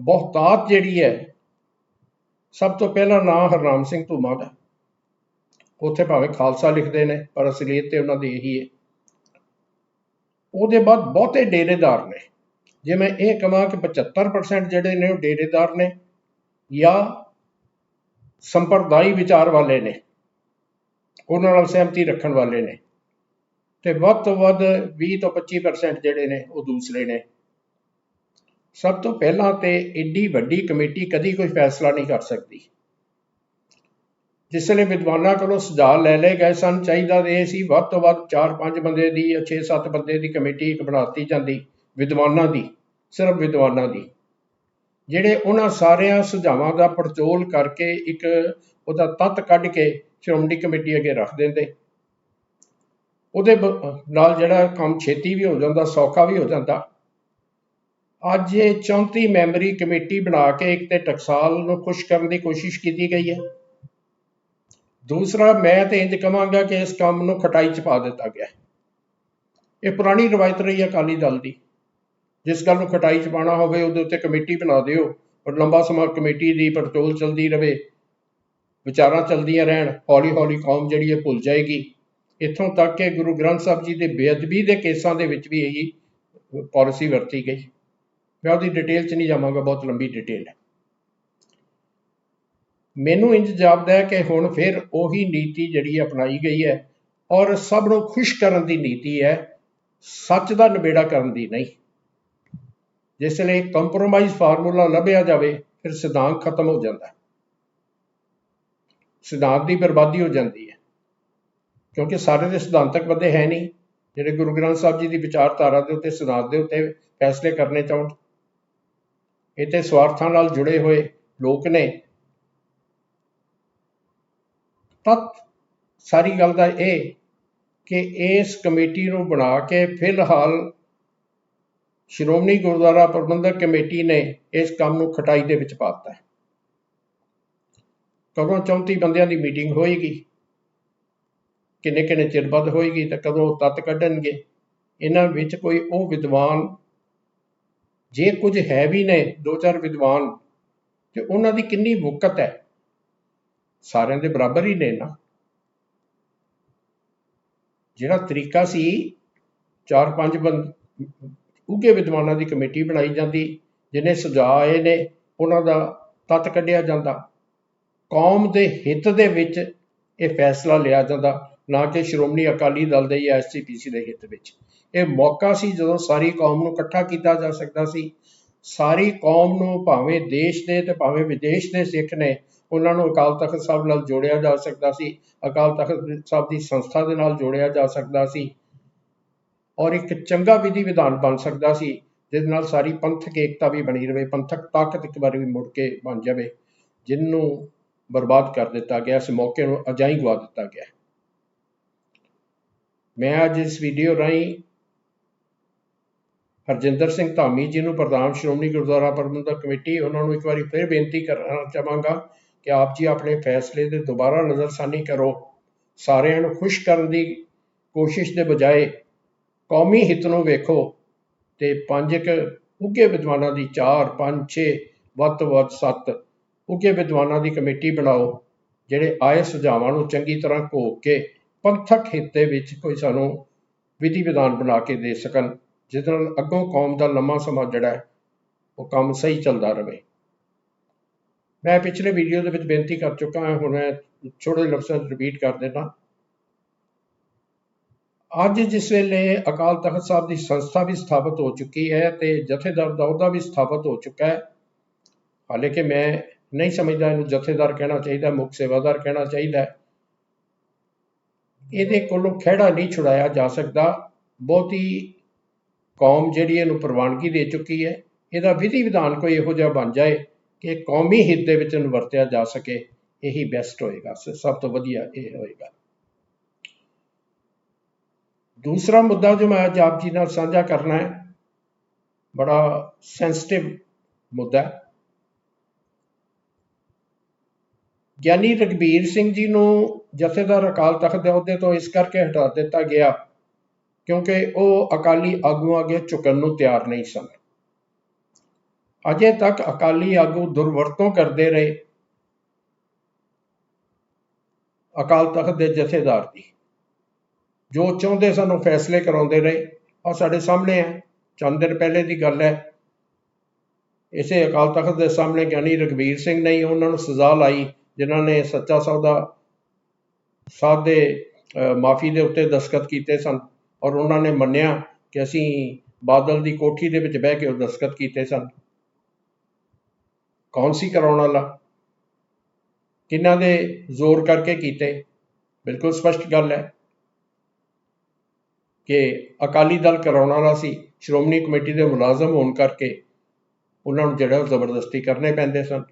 ਬਹੁਤਾਤ ਜਿਹੜੀ ਹੈ, ਸਭ ਤੋਂ ਪਹਿਲਾ ਨਾਂ ਹਰਨਾਮ ਸਿੰਘ ਧੂਮਾ ਦਾ। ਉੱਥੇ ਭਾਵੇਂ ਖਾਲਸਾ ਲਿਖਦੇ ਨੇ, ਪਰ ਅਸਲੀਅਤ ਤੇ ਉਹਨਾਂ ਦੀ ਇਹੀ ਹੈ। ਉਹਦੇ ਬਾਅਦ ਬਹੁਤੇ ਡੇਰੇਦਾਰ ਨੇ। ਜੇ ਮੈਂ ਇਹ ਕਹਾਂ ਕਿ 75% ਜਿਹੜੇ ਨੇ ਉਹ ਡੇਰੇਦਾਰ ਨੇ ਜਾਂ ਸੰਪਰਦਾਈ ਵਿਚਾਰ ਵਾਲੇ ਨੇ। ਉਹਨਾਂ ਨਾਲ ਸਹਿਮਤੀ ਰੱਖਣ ਵਾਲੇ ਨੇ। ਤੇ ਵੱਧ ਤੋਂ ਵੱਧ 20 ਤੋਂ 25% ਜਿਹੜੇ ਨੇ ਉਹ ਦੂਸਰੇ ਨੇ। ਸਭ ਤੋਂ ਪਹਿਲਾਂ ਤੇ ਏਡੀ ਵੱਡੀ ਕਮੇਟੀ ਕਦੀ ਕੋਈ ਫੈਸਲਾ ਨਹੀਂ ਕਰ ਸਕਦੀ। ਜਿਸ ਵੇਲੇ ਵਿਦਵਾਨਾਂ ਕੋਲੋਂ ਸੁਝਾਅ ਲੈ ਲਏ ਗਏ ਸਨ, ਚਾਹੀਦਾ ਇਹ ਸੀ ਵੱਧ ਤੋਂ ਵੱਧ 4-5 ਬੰਦੇ ਦੀ ਜਾਂ 6-7 ਬੰਦੇ ਦੀ ਕਮੇਟੀ ਇੱਕ ਬਣਾਤੀ ਜਾਂਦੀ, ਵਿਦਵਾਨਾਂ ਦੀ, ਸਿਰਫ ਵਿਦਵਾਨਾਂ ਦੀ। ਜਿਹੜੇ ਉਹਨਾਂ ਸਾਰਿਆਂ ਸੁਝਾਵਾਂ ਦਾ ਪੜਚੋਲ ਕਰਕੇ ਇੱਕ ਉਹਦਾ ਤੱਤ ਕੱਢ ਕੇ ਸ਼੍ਰੋਮਣੀ ਕਮੇਟੀ ਅੱਗੇ ਰੱਖ ਦਿੰਦੇ। ਉਹਦੇ ਬ- ਨਾਲ ਜਿਹੜਾ ਕੰਮ ਛੇਤੀ ਵੀ ਹੋ ਜਾਂਦਾ, ਸੌਖਾ ਵੀ ਹੋ ਜਾਂਦਾ। ਅੱਜ ਇਹ 34 ਮੈਂਬਰੀ ਕਮੇਟੀ ਬਣਾ ਕੇ ਇੱਕ ਤੇ ਟਕਸਾਲ ਨੂੰ ਖੁਸ਼ ਕਰਨ ਦੀ ਕੋਸ਼ਿਸ਼ ਕੀਤੀ ਗਈ ਹੈ। ਦੂਸਰਾ, ਮੈਂ ਤੇ ਇੰਜ ਕਹਾਂਗਾ ਕਿ ਇਸ ਕੰਮ ਨੂੰ ਖਟਾਈ ਚ ਪਾ ਦਿੱਤਾ ਗਿਆ ਇਹ ਪੁਰਾਣੀ ਰਵਾਇਤ ਰਹੀ ਹੈ ਅਕਾਲੀ ਦਲ ਦੀ। ਜਿਸ ਗੱਲ ਨੂੰ ਖਟਾਈ ਚ ਪਾਣਾ ਹੋਵੇ, ਉਹਦੇ ਉੱਤੇ ਕਮੇਟੀ ਬਣਾ ਦਿਓ ਔਰ ਲੰਬਾ ਸਮਾਂ ਕਮੇਟੀ ਦੀ ਪੜਚੋਲ ਚਲਦੀ ਰਹੇ ਵਿਚਾਰਾਂ ਚੱਲਦੀਆਂ ਰਹਿਣ, ਹੌਲੀ ਹੌਲੀ ਕੌਮ ਜਿਹੜੀ ਹੈ ਭੁੱਲ ਜਾਏਗੀ। ਇੱਥੋਂ ਤੱਕ ਕਿ ਗੁਰੂ ਗ੍ਰੰਥ ਸਾਹਿਬ ਜੀ ਦੇ ਬੇਅਦਬੀ ਦੇ ਕੇਸਾਂ ਦੇ ਵਿੱਚ ਵੀ ਇਹੀ ਪਾਲਿਸੀ ਵਰਤੀ ਗਈ। ਮੈਂ ਉਹਦੀ ਡਿਟੇਲ 'ਚ ਨਹੀਂ ਜਾਵਾਂਗਾ, ਬਹੁਤ ਲੰਬੀ ਡਿਟੇਲ ਹੈ। ਮੈਨੂੰ ਇੰਜ ਜਾਪਦਾ ਹੈ ਕਿ ਹੁਣ ਫਿਰ ਉਹੀ ਨੀਤੀ ਜਿਹੜੀ ਅਪਣਾਈ ਗਈ ਹੈ ਔਰ ਸਭ ਨੂੰ ਖੁਸ਼ ਕਰਨ ਦੀ ਨੀਤੀ ਹੈ, ਸੱਚ ਦਾ ਨਿਬੇੜਾ ਕਰਨ ਦੀ ਨਹੀਂ। ਜਿਸ ਲਈ ਕੰਪਰੋਮਾਈਜ਼ ਫਾਰਮੂਲਾ ਲੱਭਿਆ ਜਾਵੇ, ਫਿਰ ਸਿਧਾਂਤ ਖਤਮ ਹੋ ਜਾਂਦਾ ਸਿਧਾਂਤ ਦੀ ਬਰਬਾਦੀ ਹੋ ਜਾਂਦੀ ਹੈ। ਕਿਉਂਕਿ ਸਾਰੇ ਦੇ ਸਿਧਾਂਤਕ ਬੰਦੇ ਹੈ ਨਹੀਂ, ਜਿਹੜੇ ਗੁਰੂ ਗ੍ਰੰਥ ਸਾਹਿਬ ਜੀ ਦੀ ਵਿਚਾਰਧਾਰਾ ਦੇ ਉੱਤੇ, ਸਿਧਾਂਤ ਦੇ ਉੱਤੇ ਫੈਸਲੇ ਕਰਨੇ ਚਾਹੁੰਦੇ ਇਹ ਤੇ ਸਵਾਰਥਾਂ ਨਾਲ ਜੁੜੇ ਹੋਏ ਲੋਕ ਨੇ। ਤਤ ਸਾਰੀ ਗੱਲ ਦਾ ਇਹ ਕਿ ਇਸ ਕਮੇਟੀ ਨੂੰ ਬਣਾ ਕੇ ਫਿਲਹਾਲ ਸ਼੍ਰੋਮਣੀ ਗੁਰਦੁਆਰਾ ਪ੍ਰਬੰਧਕ ਕਮੇਟੀ ਨੇ ਇਸ ਕੰਮ ਨੂੰ ਖਟਾਈ ਦੇ ਵਿੱਚ ਪਾ ਦਿੱਤਾ ਹੈ। ਕਦੋਂ 34 ਬੰਦਿਆਂ ਦੀ ਮੀਟਿੰਗ ਹੋਏਗੀ? ਕਿੰਨੇ ਕਿੰਨੇ ਚਿਰ ਬਾਅਦ ਹੋਏਗੀ ਤਾਂ ਕਦੋਂ ਤੱਤ ਕੱਢਣਗੇ? ਇਹਨਾਂ ਵਿੱਚ ਕੋਈ ਉਹ ਵਿਦਵਾਨ ਜੇ ਕੁਝ ਹੈ ਵੀ ਨੇ ਦੋ ਚਾਰ ਵਿਦਵਾਨ, ਤੇ ਉਹਨਾਂ ਦੀ ਕਿੰਨੀ ਵਕਤ ਹੈ? ਸਾਰਿਆਂ ਦੇ ਬਰਾਬਰ ਹੀ ਨੇ ਨਾ। ਜਿਹੜਾ ਤਰੀਕਾ ਸੀ ਚਾਰ ਪੰਜ ਬੰਦ ਉੱਗੇ ਵਿਦਵਾਨਾਂ ਦੀ ਕਮੇਟੀ ਬਣਾਈ ਜਾਂਦੀ, ਜਿਹਨੇ ਸੁਝਾਅ ਆਏ ਨੇ, ਉਹਨਾਂ ਦਾ ਤੱਤ ਕੱਢਿਆ ਜਾਂਦਾ। ਕੌਮ ਦੇ ਹਿੱਤ ਦੇ ਵਿੱਚ ਇਹ ਫੈਸਲਾ ਲਿਆ ਜਾਂਦਾ, ਨਾ ਕਿ ਸ਼੍ਰੋਮਣੀ ਅਕਾਲੀ ਦਲ ਦੇ ਜਾਂ ਐਸਜੀਪੀਸੀ ਦੇ ਹਿੱਤ ਵਿੱਚ। ਇਹ ਮੌਕਾ ਸੀ ਜਦੋਂ ਸਾਰੀ ਕੌਮ ਨੂੰ ਇਕੱਠਾ ਕੀਤਾ ਜਾ ਸਕਦਾ ਸੀ। ਸਾਰੀ ਕੌਮ ਨੂੰ ਭਾਵੇਂ ਦੇਸ਼ ਦੇ ਤੇ ਭਾਵੇਂ ਵਿਦੇਸ਼ ਦੇ ਸਿੱਖ ਨੇ ਉਹਨਾਂ ਨੂੰ ਅਕਾਲ ਤਖਤ ਸਾਹਿਬ ਨਾਲ ਜੋੜਿਆ ਜਾ ਸਕਦਾ ਸੀ, ਅਕਾਲ ਤਖਤ ਸਾਹਿਬ ਦੀ ਸੰਸਥਾ ਦੇ ਨਾਲ ਜੋੜਿਆ ਜਾ ਸਕਦਾ ਸੀ ਔਰ ਇੱਕ ਚੰਗਾ ਵਿਧੀ ਵਿਧਾਨ ਬਣ ਸਕਦਾ ਸੀ ਜਿਸ ਨਾਲ ਸਾਰੀ ਪੰਥਕ ਏਕਤਾ ਵੀ ਬਣੀ ਰਵੇ, ਪੰਥਕ ਤਾਕਤ ਇੱਕ ਵਾਰ ਵੀ ਮੁੜ ਕੇ ਬਣ ਜਾਵੇ, ਜਿਹਨੂੰ ਬਰਬਾਦ ਕਰ ਦਿੱਤਾ ਗਿਆ, ਇਸ ਮੌਕੇ ਨੂੰ ਅਜਾਈ ਗਵਾ ਦਿੱਤਾ ਗਿਆ। ਮੈਂ ਅੱਜ ਇਸ ਵੀਡੀਓ ਰਾਹੀਂ ਹਰਜਿੰਦਰ ਸਿੰਘ ਧਾਮੀ ਜੀ ਨੂੰ ਪ੍ਰਧਾਨ ਸ਼੍ਰੋਮਣੀ ਗੁਰਦੁਆਰਾ ਪ੍ਰਬੰਧਕ ਕਮੇਟੀ, ਉਹਨਾਂ ਨੂੰ ਇੱਕ ਵਾਰੀ ਫਿਰ ਬੇਨਤੀ ਕਰਨਾ ਚਾਹਾਂਗਾ ਕਿ ਆਪ ਜੀ ਆਪਣੇ ਫੈਸਲੇ ਤੇ ਦੁਬਾਰਾ ਨਜ਼ਰਸਾਨੀ ਕਰੋ। ਸਾਰਿਆਂ ਨੂੰ ਖੁਸ਼ ਕਰਨ ਦੀ ਕੋਸ਼ਿਸ਼ ਦੇ ਬਜਾਏ ਕੌਮੀ ਹਿੱਤ ਨੂੰ ਵੇਖੋ ਤੇ ਪੰਜ ਇੱਕ ਉੱਗੇ ਵਿਦਵਾਨਾਂ ਦੀ 4 5 6 ਵੱਧ ਵੱਧ 7 ਉੱਗੇ ਵਿਦਵਾਨਾਂ ਦੀ ਕਮੇਟੀ ਬਣਾਓ, ਜਿਹੜੇ ਆਏ ਸੁਝਾਵਾਂ ਨੂੰ ਚੰਗੀ ਤਰ੍ਹਾਂ ਘੋਖ ਕੇ ਪੰਥਕ ਹਿੱਤ ਦੇ ਵਿੱਚ ਕੋਈ ਸਾਨੂੰ ਵਿਧੀ ਵਿਧਾਨ ਬਣਾ ਕੇ ਦੇ ਸਕਣ, ਜਿਸ ਨਾਲ ਅੱਗੋਂ ਕੌਮ ਦਾ ਲੰਮਾ ਸਮਾਂ ਜਿਹੜਾ ਉਹ ਕੰਮ ਸਹੀ ਚੱਲਦਾ ਰਹੇ। ਮੈਂ ਪਿਛਲੇ ਵੀਡੀਓ ਦੇ ਵਿੱਚ ਬੇਨਤੀ ਕਰ ਚੁੱਕਾ ਹਾਂ, ਹੁਣ ਮੈਂ ਛੋਟੇ ਲਫ਼ਜ਼ਾਂ ਵਿੱਚ ਰਿਪੀਟ ਕਰ ਦਿੰਦਾ। ਅੱਜ ਜਿਸ ਵੇਲੇ ਅਕਾਲ ਤਖਤ ਸਾਹਿਬ ਦੀ ਸੰਸਥਾ ਵੀ ਸਥਾਪਿਤ ਹੋ ਚੁੱਕੀ ਹੈ ਤੇ ਜਥੇਦਾਰ ਦਾ ਅਹੁਦਾ ਵੀ ਸਥਾਪਿਤ ਹੋ ਚੁੱਕਾ ਹੈ, ਹਾਲਾਂਕਿ ਮੈਂ ਨਹੀਂ ਸਮਝਦਾ ਇਹਨੂੰ ਜਥੇਦਾਰ ਕਹਿਣਾ ਚਾਹੀਦਾ, ਮੁੱਖ ਸੇਵਾਦਾਰ ਕਹਿਣਾ ਚਾਹੀਦਾ। ਇਹਦੇ ਕੋਲੋਂ ਖਿਹੜਾ ਨਹੀਂ ਛੁਡਾਇਆ ਜਾ ਸਕਦਾ। ਬਹੁਤੀ ਕੌਮ ਜਿਹੜੀ ਇਹਨੂੰ ਪ੍ਰਵਾਨਗੀ ਦੇ ਚੁੱਕੀ ਹੈ, ਇਹਦਾ ਵਿਧੀ ਵਿਧਾਨ ਕੋਈ ਇਹੋ ਜਿਹਾ ਬਣ ਜਾਏ। ਕਿ ਕੌਮੀ ਹਿੱਤ ਦੇ ਵਿੱਚ ਇਹਨੂੰ ਵਰਤਿਆ ਜਾ ਸਕੇ, ਇਹੀ ਬੈਸਟ ਹੋਏਗਾ। ਸਭ ਤੋਂ ਵਧੀਆ ਇਹ ਹੋਏਗਾ। ਦੂਸਰਾ ਮੁੱਦਾ ਜੋ ਮੈਂ ਅੱਜ ਆਪ ਜੀ ਨਾਲ ਸਾਂਝਾ ਕਰਨਾ ਹੈ, ਬੜਾ ਸੈਂਸਿਟਿਵ ਮੁੱਦਾ ਹੈ। ਗਿਆਨੀ ਰਗਬੀਰ ਸਿੰਘ ਜੀ ਨੂੰ ਜਥੇਦਾਰ ਅਕਾਲ ਤਖਤ ਦੇ ਅਹੁਦੇ ਤੋਂ ਇਸ ਕਰਕੇ ਹਟਾ ਦਿੱਤਾ ਗਿਆ ਕਿਉਂਕਿ ਉਹ ਅਕਾਲੀ ਆਗੂਆਂ ਅੱਗੇ ਝੁਕਣ ਨੂੰ ਤਿਆਰ ਨਹੀਂ ਸਨ। ਅਜੇ ਤੱਕ ਅਕਾਲੀ ਆਗੂ ਦੁਰਵਰਤੋਂ ਕਰਦੇ ਰਹੇ। ਅਕਾਲ ਤਖਤ ਦੇ ਜਥੇਦਾਰ ਦੀ। ਜੋ ਚਾਹੁੰਦੇ ਸਨ ਉਹ ਫੈਸਲੇ ਕਰਾਉਂਦੇ ਰਹੇ। ਆ ਸਾਡੇ ਸਾਹਮਣੇ ਹੈ। ਚੰਦ ਦਿਨ ਪਹਿਲੇ ਦੀ ਗੱਲ ਹੈ। ਇਸੇ ਅਕਾਲ ਤਖਤ ਦੇ ਸਾਹਮਣੇ ਗਿਆਨੀ ਰਗਵੀਰ ਸਿੰਘ ਨੇ ਉਹਨਾਂ ਨੂੰ ਸਜ਼ਾ ਲਾਈ, ਜਿਨ੍ਹਾਂ ਨੇ ਸੱਚਾ ਸੌਦਾ ਸਾਧ ਦੇ ਮਾਫੀ ਦੇ ਉੱਤੇ ਦਸਖਤ ਕੀਤੇ ਸਨ। ਔਰ ਉਹਨਾਂ ਨੇ ਮੰਨਿਆ ਕਿ ਅਸੀਂ ਬਾਦਲ ਦੀ ਕੋਠੀ ਦੇ ਵਿੱਚ ਬਹਿ ਕੇ ਉਹ ਦਸਖਤ ਕੀਤੇ ਸਨ। ਕੌਣ ਸੀ ਕਰਾਉਣ ਵਾਲਾ? ਕਿਹਨਾਂ ਦੇ ਜ਼ੋਰ ਕਰਕੇ ਕੀਤੇ? ਬਿਲਕੁਲ ਸਪਸ਼ਟ ਗੱਲ ਹੈ ਕਿ ਅਕਾਲੀ ਦਲ ਕਰਾਉਣ ਵਾਲਾ ਸੀ। ਸ਼੍ਰੋਮਣੀ ਕਮੇਟੀ ਦੇ ਮੁਲਾਜ਼ਮ ਹੋਣ ਕਰਕੇ ਉਹਨਾਂ ਨੂੰ ਜਿਹੜਾ ਜ਼ਬਰਦਸਤੀ ਕਰਨੇ ਪੈਂਦੇ ਸਨ।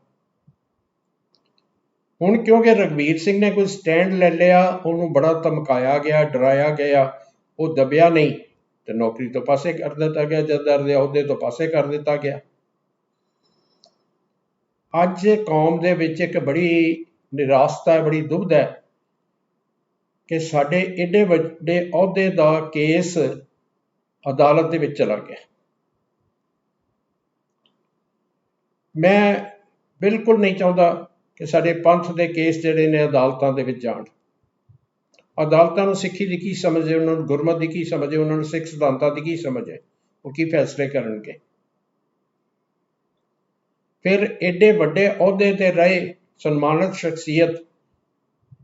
ਹੁਣ ਕਿਉਂਕਿ ਰਗਵੀਰ ਸਿੰਘ ਨੇ ਕੋਈ ਸਟੈਂਡ ਲੈ ਲਿਆ, ਉਹਨੂੰ ਬੜਾ ਧਮਕਾਇਆ ਗਿਆ, ਡਰਾਇਆ ਗਿਆ, ਉਹ ਦਬਿਆ ਨਹੀਂ ਤੇ ਨੌਕਰੀ ਤੋਂ ਪਾਸੇ ਕਰ ਦਿੱਤਾ ਗਿਆ ਜਦਰ ਦੇ ਅਹੁਦੇ ਤੋਂ ਪਾਸੇ ਕਰ ਦਿੱਤਾ ਗਿਆ। ਅੱਜ ਕੌਮ ਦੇ ਵਿੱਚ ਇੱਕ ਬੜੀ ਨਿਰਾਸ਼ਤਾ ਹੈ, ਬੜੀ ਦੁੱਧ ਹੈ ਕਿ ਸਾਡੇ ਏਡੇ ਵੱਡੇ ਅਹੁਦੇ ਦਾ ਕੇਸ ਅਦਾਲਤ ਦੇ ਵਿੱਚ ਚਲਾ ਗਿਆ। ਮੈਂ ਬਿਲਕੁਲ ਨਹੀਂ ਚਾਹੁੰਦਾ ਕਿ ਸਾਡੇ ਪੰਥ ਦੇ ਕੇਸ ਜਿਹੜੇ ਨੇ ਅਦਾਲਤਾਂ ਦੇ ਵਿੱਚ ਜਾਣ। ਅਦਾਲਤਾਂ ਨੂੰ ਸਿੱਖੀ ਦੀ ਕੀ ਸਮਝ ਹੈ, ਉਹਨਾਂ ਨੂੰ ਗੁਰਮਤ ਦੀ ਕੀ ਸਮਝ ਹੈ, ਉਹਨਾਂ ਨੂੰ ਸਿੱਖ ਸਿਧਾਂਤਾਂ ਦੀ ਕੀ ਸਮਝ ਹੈ, ਉਹ ਕੀ ਫੈਸਲੇ ਕਰਨਗੇ? ਫਿਰ ਐਡੇ ਵੱਡੇ ਅਹੁਦੇ ਤੇ ਰਹੇ ਸਨਮਾਨਿਤ ਸ਼ਖਸੀਅਤ।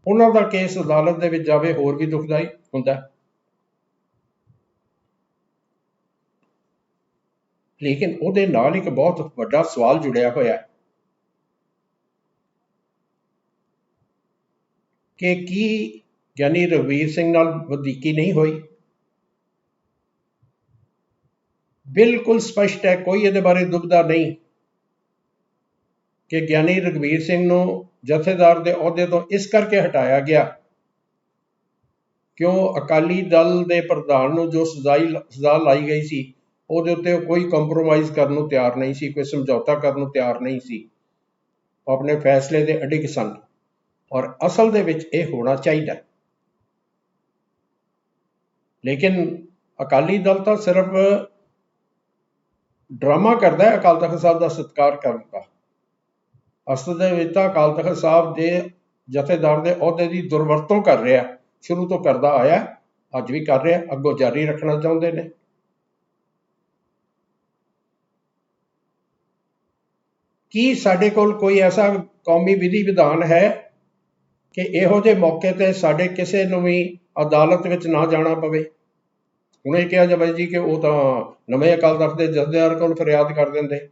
ਉਹਨਾਂ ਦਾ ਕੇਸ ਅਦਾਲਤ ਦੇ ਵਿੱਚ ਜਾਵੇ ਹੋਰ ਵੀ ਦੁਖਦਾਈ ਹੁੰਦਾ ਲੇਕਿਨ ਉਹਦੇ ਨਾਲ ਇੱਕ ਬਹੁਤ ਵੱਡਾ ਸਵਾਲ ਜੁੜਿਆ ਹੋਇਆ ਹੈ। ਕਿ ਕੀ ਗਿਆਨੀ ਰਘਵੀਰ ਸਿੰਘ ਨਾਲ ਵਧੀਕੀ ਨਹੀਂ ਹੋਈ? ਬਿਲਕੁਲ ਸਪਸ਼ਟ ਹੈ, ਕੋਈ ਇਹਦੇ ਬਾਰੇ ਦੁਬਦਾ ਨਹੀਂ। ਕਿ ਗਿਆਨੀ ਰਘਵੀਰ ਸਿੰਘ ਨੂੰ ਜਥੇਦਾਰ ਦੇ ਅਹੁਦੇ ਤੋਂ ਇਸ ਕਰਕੇ ਹਟਾਇਆ ਗਿਆ। ਕਿਉਂ? ਅਕਾਲੀ ਦਲ ਦੇ ਪ੍ਰਧਾਨ ਨੂੰ ਜੋ ਸਜ਼ਾਈ ਸਜ਼ਾ ਲਾਈ ਗਈ ਸੀ, ਉਹਦੇ ਉੱਤੇ ਕੋਈ ਕੰਪਰੋਮਾਈਜ਼ ਕਰਨ ਨੂੰ ਤਿਆਰ ਨਹੀਂ ਸੀ, ਕੋਈ ਸਮਝੌਤਾ ਕਰਨ ਨੂੰ ਤਿਆਰ ਨਹੀਂ ਸੀ। ਉਹ ਆਪਣੇ ਫੈਸਲੇ ਦੇ ਅਡਿਗ ਸਨ ਔਰ ਅਸਲ ਦੇ ਵਿੱਚ ਇਹ ਹੋਣਾ ਚਾਹੀਦਾ। ਲੇਕਿਨ ਅਕਾਲੀ ਦਲ ਤਾਂ ਸਿਰਫ ਡਰਾਮਾ ਕਰਦਾ ਹੈ, ਅਕਾਲ ਤਖਤ ਸਾਹਿਬ ਦਾ ਸਤਿਕਾਰ ਕਰਨ ਦਾ। ਅਸਲ ਦੇ ਵਿੱਚ ਤਾਂ ਅਕਾਲ ਤਖਤ ਸਾਹਿਬ ਦੇ ਜਥੇਦਾਰ ਦੇ ਅਹੁਦੇ ਦੀ ਦੁਰਵਰਤੋਂ ਕਰ ਰਿਹਾ ਸ਼ੁਰੂ ਤੋਂ ਕਰਦਾ ਆਇਆ ਅੱਜ ਵੀ ਕਰ ਰਿਹਾ ਅੱਗੋਂ ਜਾਰੀ ਰੱਖਣਾ ਚਾਹੁੰਦੇ ਨੇ। ਕੀ ਸਾਡੇ ਕੋਲ ਕੋਈ ਐਸਾ ਕੌਮੀ ਵਿਧੀ ਵਿਧਾਨ ਹੈ ਕਿ ਇਹੋ ਜਿਹੇ ਮੌਕੇ ਤੇ ਸਾਡੇ ਕਿਸੇ ਨੂੰ ਵੀ ਅਦਾਲਤ ਵਿੱਚ ਨਾ ਜਾਣਾ ਪਵੇ? ਹੁਣ ਇਹ ਕਿਹਾ ਜਾਵੇ ਜੀ ਕਿ ਉਹ ਤਾਂ ਨਵੇਂ ਅਕਾਲ ਤਖਤ ਦੇ ਜਥੇਦਾਰ ਕੋਲ ਫਰਿਆਦ ਕਰ ਦਿੰਦੇ।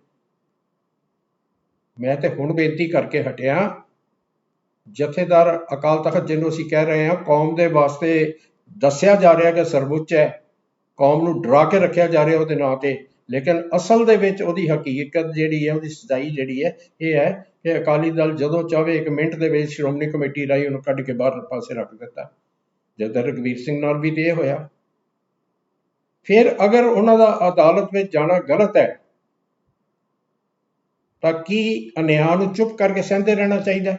ਮੈਂ ਤੇ ਹੁਣ ਬੇਨਤੀ ਕਰਕੇ ਹਟਿਆ। ਜਥੇਦਾਰ ਅਕਾਲ ਤਖਤ ਜਿਹਨੂੰ ਅਸੀਂ ਕਹਿ ਰਹੇ ਹਾਂ, ਕੌਮ ਦੇ ਵਾਸਤੇ ਦੱਸਿਆ ਜਾ ਰਿਹਾ ਕਿ ਸਰਵਉੱਚ ਹੈ। ਕੌਮ ਨੂੰ ਡਰਾ ਕੇ ਰੱਖਿਆ ਜਾ ਰਿਹਾ ਉਹਦੇ ਨਾਂ ਤੇ। ਲੇਕਿਨ ਅਸਲ ਦੇ ਵਿੱਚ ਉਹਦੀ ਹਕੀਕਤ ਜਿਹੜੀ ਹੈ, ਉਹਦੀ ਸਚਾਈ ਜਿਹੜੀ ਹੈ, ਇਹ ਹੈ ਕਿ ਅਕਾਲੀ ਦਲ ਜਦੋਂ ਚਾਹੇ ਇੱਕ ਮਿੰਟ ਦੇ ਵਿੱਚ ਸ਼੍ਰੋਮਣੀ ਕਮੇਟੀ ਰਾਹੀਂ ਉਹਨੂੰ ਕੱਢ ਕੇ ਬਾਹਰ ਪਾਸੇ ਰੱਖ ਦਿੱਤਾ। ਜਦ ਰਘਵੀਰ ਸਿੰਘ ਨਾਲ ਵੀ ਤੇ ਇਹ ਹੋਇਆ। ਫਿਰ ਅਗਰ ਉਹਨਾਂ ਦਾ ਅਦਾਲਤ ਵਿੱਚ ਜਾਣਾ ਗਲਤ ਹੈ ਤਾਂ ਕੀ ਅਨਿਆਂ ਨੂੰ ਚੁੱਪ ਕਰਕੇ ਸਹਿੰਦੇ ਰਹਿਣਾ ਚਾਹੀਦਾ?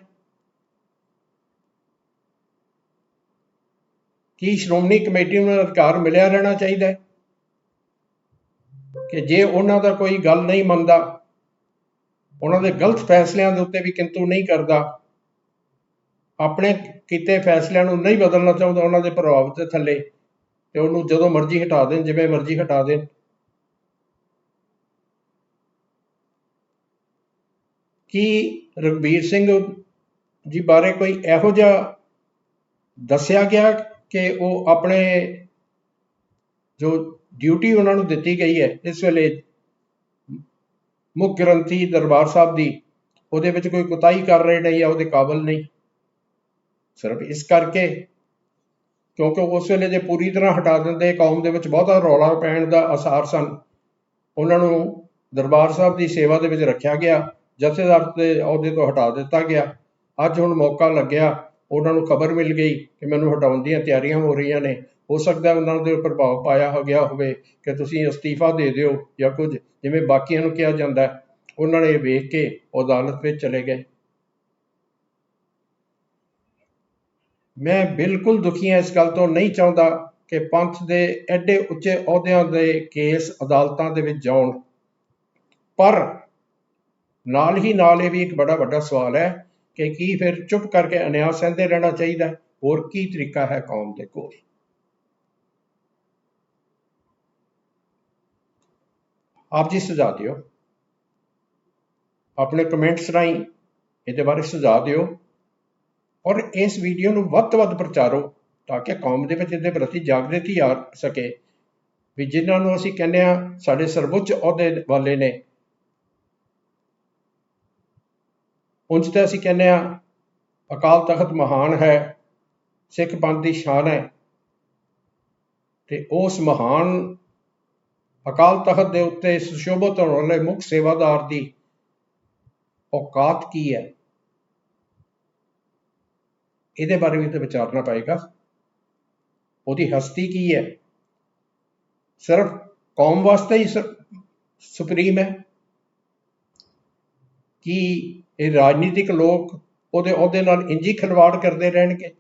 ਕੀ ਸ਼੍ਰੋਮਣੀ ਕਮੇਟੀ ਨੂੰ ਅਧਿਕਾਰ ਮਿਲਿਆ ਰਹਿਣਾ ਚਾਹੀਦਾ ਕਿ ਜੇ ਉਹਨਾਂ ਦਾ ਕੋਈ ਗੱਲ ਨਹੀਂ ਮੰਨਦਾ, ਉਹਨਾਂ ਦੇ ਗਲਤ ਫੈਸਲਿਆਂ ਦੇ ਉੱਤੇ ਵੀ ਕਿੰਤੂ ਨਹੀਂ ਕਰਦਾ, ਆਪਣੇ ਕੀਤੇ ਫੈਸਲਿਆਂ ਨੂੰ ਨਹੀਂ ਬਦਲਣਾ ਚਾਹੁੰਦਾ ਉਹਨਾਂ ਦੇ ਪ੍ਰਭਾਵ ਦੇ ਥੱਲੇ, ਤੇ ਉਹਨੂੰ ਜਦੋਂ ਮਰਜ਼ੀ ਹਟਾ ਦੇਣ, ਜਿਵੇਂ ਮਰਜ਼ੀ ਹਟਾ ਦੇਣ। ਕੀ ਰਘਬੀਰ ਸਿੰਘ ਜੀ ਬਾਰੇ ਕੋਈ ਇਹੋ ਜਿਹਾ ਦੱਸਿਆ ਗਿਆ ਕਿ ਉਹ ਆਪਣੇ ਜੋ ਡਿਊਟੀ ਉਹਨਾਂ ਨੂੰ ਦਿੱਤੀ ਗਈ ਹੈ, ਇਸ ਵੇਲੇ ਮੁੱਖ ਗ੍ਰੰਥੀ ਦਰਬਾਰ ਸਾਹਿਬ ਦੀ, ਉਹਦੇ ਵਿੱਚ ਕੋਈ ਕੁਤਾਈ ਕਰ ਰਹੇ ਨੇ ਜਾਂ ਉਹਦੇ ਕਾਬਲ ਨਹੀਂ? ਸਿਰਫ ਇਸ ਕਰਕੇ, ਕਿਉਂਕਿ ਉਸ ਵੇਲੇ ਜੇ ਪੂਰੀ ਤਰ੍ਹਾਂ ਹਟਾ ਦਿੰਦੇ, ਕੌਮ ਦੇ ਵਿੱਚ ਬਹੁਤਾ ਰੌਲਾ ਪੈਣ ਦਾ ਅਸਾਰ ਸਨ। ਉਹਨਾਂ ਨੂੰ ਦਰਬਾਰ ਸਾਹਿਬ ਦੀ ਸੇਵਾ ਦੇ ਵਿੱਚ ਰੱਖਿਆ ਗਿਆ। ਜਥੇਦਾਰ ਦੇ ਅਹੁਦੇ ਤੋਂ ਹਟਾ ਦਿੱਤਾ ਗਿਆ। ਅੱਜ ਹੁਣ ਮੌਕਾ ਲੱਗਿਆ, ਉਹਨਾਂ ਨੂੰ ਖਬਰ ਮਿਲ ਗਈ ਕਿ ਮੈਨੂੰ ਹਟਾਉਣ ਦੀਆਂ ਤਿਆਰੀਆਂ ਹੋ ਰਹੀਆਂ ਨੇ। ਹੋ ਸਕਦਾ ਉਹਨਾਂ ਦੇ ਪ੍ਰਭਾਵ ਪਾਇਆ ਹੋ ਗਿਆ ਹੋਵੇ ਕਿ ਤੁਸੀਂ ਅਸਤੀਫਾ ਦੇ ਦਿਓ ਜਾਂ ਕੁਝ, ਜਿਵੇਂ ਬਾਕੀਆਂ ਨੂੰ ਕਿਹਾ ਜਾਂਦਾ ਉਹਨਾਂ ਨੇ ਵੇਖ ਕੇ ਅਦਾਲਤ ਵਿੱਚ ਚਲੇ ਗਏ। ਮੈਂ ਬਿਲਕੁਲ ਦੁਖੀ ਹਾਂ ਇਸ ਗੱਲ ਤੋਂ। ਨਹੀਂ ਚਾਹੁੰਦਾ ਕਿ ਪੰਥ ਦੇ ਐਡੇ ਉੱਚੇ ਅਹੁਦਿਆਂ ਦੇ ਕੇਸ ਅਦਾਲਤਾਂ ਦੇ ਵਿੱਚ ਜਾਣ ਪਰ ਨਾਲ ਹੀ ਨਾਲ ਇਹ ਵੀ ਇੱਕ ਬੜਾ ਵੱਡਾ ਸਵਾਲ ਹੈ ਕਿ ਕੀ ਫਿਰ ਚੁੱਪ ਕਰਕੇ ਅਨਿਆਂ ਸਹਿੰਦੇ ਰਹਿਣਾ ਚਾਹੀਦਾ? ਹੋਰ ਕੀ ਤਰੀਕਾ ਹੈ ਕੌਮ ਦੇ ਕੋਲ? ਆਪ ਜੀ ਸੁਝਾਅ ਦਿਓ। ਆਪਣੇ ਕਮੈਂਟਸ ਰਾਹੀਂ ਇਹਦੇ ਬਾਰੇ ਸੁਝਾਅ ਦਿਓ ਔਰ ਇਸ ਵੀਡੀਓ ਨੂੰ ਵੱਧ ਤੋਂ ਵੱਧ ਪ੍ਰਚਾਰੋ ਤਾਂ ਕਿ ਕੌਮ ਦੇ ਵਿੱਚ ਇਹਦੇ ਪ੍ਰਤੀ ਜਾਗਰਤੀ ਆ ਸਕੇ। ਵੀ ਜਿਨ੍ਹਾਂ ਨੂੰ ਅਸੀਂ ਕਹਿੰਦੇ ਆ ਸਾਡੇ ਸਰਵਉੱਚ ਅਹੁਦੇ ਵਾਲੇ ਨੇ ਉਂਝ ਤਾਂ ਅਸੀਂ ਕਹਿੰਦੇ ਆ ਅਕਾਲ ਤਖਤ ਮਹਾਨ ਹੈ, ਸਿੱਖ ਪੰਥ ਦੀ ਸ਼ਾਨ ਹੈ। ਤੇ ਉਸ ਮਹਾਨ ਅਕਾਲ ਤਖਤ ਦੇ ਉੱਤੇ ਸੁਸ਼ੋਭਿਤ ਹੋਣ ਵਾਲੇ ਮੁੱਖ ਸੇਵਾਦਾਰ ਦੀ ਔਕਾਤ ਕੀ ਹੈ? ਇਹਦੇ ਬਾਰੇ ਵੀ ਤਾਂ ਵਿਚਾਰਨਾ ਪਏਗਾ। ਉਹਦੀ ਹਸਤੀ ਕੀ ਹੈ? ਸਿਰਫ ਕੌਮ ਵਾਸਤੇ ਹੀ ਸੁਪਰੀਮ ਹੈ। ਕੀ ਇਹ ਰਾਜਨੀਤਿਕ ਲੋਕ ਉਹਦੇ ਅਹੁਦੇ ਨਾਲ ਇੰਜੀ ਖਿਲਵਾੜ ਕਰਦੇ ਰਹਿਣਗੇ।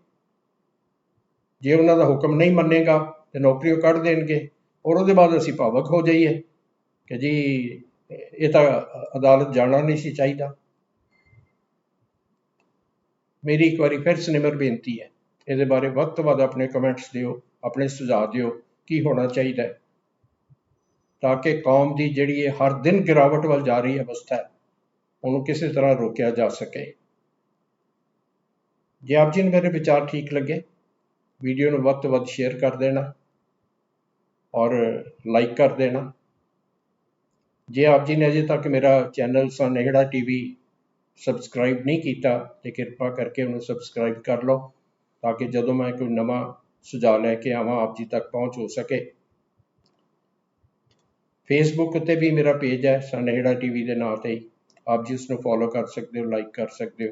ਜੇ ਉਹਨਾਂ ਦਾ ਹੁਕਮ ਨਹੀਂ ਮੰਨੇਗਾ ਤੇ ਨੌਕਰੀਆਂ ਕੱਢ ਦੇਣਗੇ ਔਰ ਉਹਦੇ ਬਾਅਦ ਅਸੀਂ ਭਾਵਕ ਹੋ ਜਾਈਏ ਕਿ ਜੀ, ਇਹ ਤਾਂ ਅਦਾਲਤ ਜਾਣਾ ਨਹੀਂ ਸੀ ਚਾਹੀਦਾ। ਮੇਰੀ ਇੱਕ ਵਾਰੀ ਫਿਰ ਸਨਿਮਰ ਬੇਨਤੀ ਹੈ, ਇਹਦੇ ਬਾਰੇ ਵੱਧ ਤੋਂ ਵੱਧ ਆਪਣੇ ਕਮੈਂਟਸ ਦਿਓ, ਆਪਣੇ ਸੁਝਾਅ ਦਿਓ, ਕੀ ਹੋਣਾ ਚਾਹੀਦਾ ਤਾਂ ਕਿ ਕੌਮ ਦੀ ਜਿਹੜੀ ਇਹ ਹਰ ਦਿਨ ਗਿਰਾਵਟ ਵੱਲ ਜਾ ਰਹੀ ਅਵਸਥਾ ਹੈ ਉਹਨੂੰ ਕਿਸੇ ਤਰ੍ਹਾਂ ਰੋਕਿਆ ਜਾ ਸਕੇ। ਜੇ ਆਪ ਜੀ ਨੂੰ ਮੇਰੇ ਵਿਚਾਰ ਠੀਕ ਲੱਗੇ, ਵੀਡੀਓ ਨੂੰ ਵੱਧ ਤੋਂ ਵੱਧ ਸ਼ੇਅਰ ਕਰ ਦੇਣਾ ਔਰ ਲਾਈਕ ਕਰ ਦੇਣਾ। ਜੇ ਆਪ ਜੀ ਨੇ ਅਜੇ ਤੱਕ ਮੇਰਾ ਚੈਨਲ ਸਨੇਹੜਾ ਟੀਵੀ ਸਬਸਕ੍ਰਾਈਬ ਨਹੀਂ ਕੀਤਾ, ਤੇ ਕਿਰਪਾ ਕਰਕੇ ਉਹਨੂੰ ਸਬਸਕ੍ਰਾਈਬ ਕਰ ਲਓ ਤਾਂ ਕਿ ਜਦੋਂ ਮੈਂ ਕੋਈ ਨਵਾਂ ਸੁਝਾਅ ਲੈ ਕੇ ਆਵਾਂ, ਆਪ ਜੀ ਤੱਕ ਪਹੁੰਚ ਹੋ ਸਕੇ। ਫੇਸਬੁੱਕ ਉੱਤੇ ਵੀ ਮੇਰਾ ਪੇਜ ਹੈ ਸਨੇਹੜਾ ਟੀਵੀ ਦੇ ਨਾਂ ਤੇ। ਆਪ ਜੀ ਉਸ ਨੂੰ ਫੋਲੋ ਕਰ ਸਕਦੇ ਹੋ ਲਾਈਕ ਕਰ ਸਕਦੇ ਹੋ।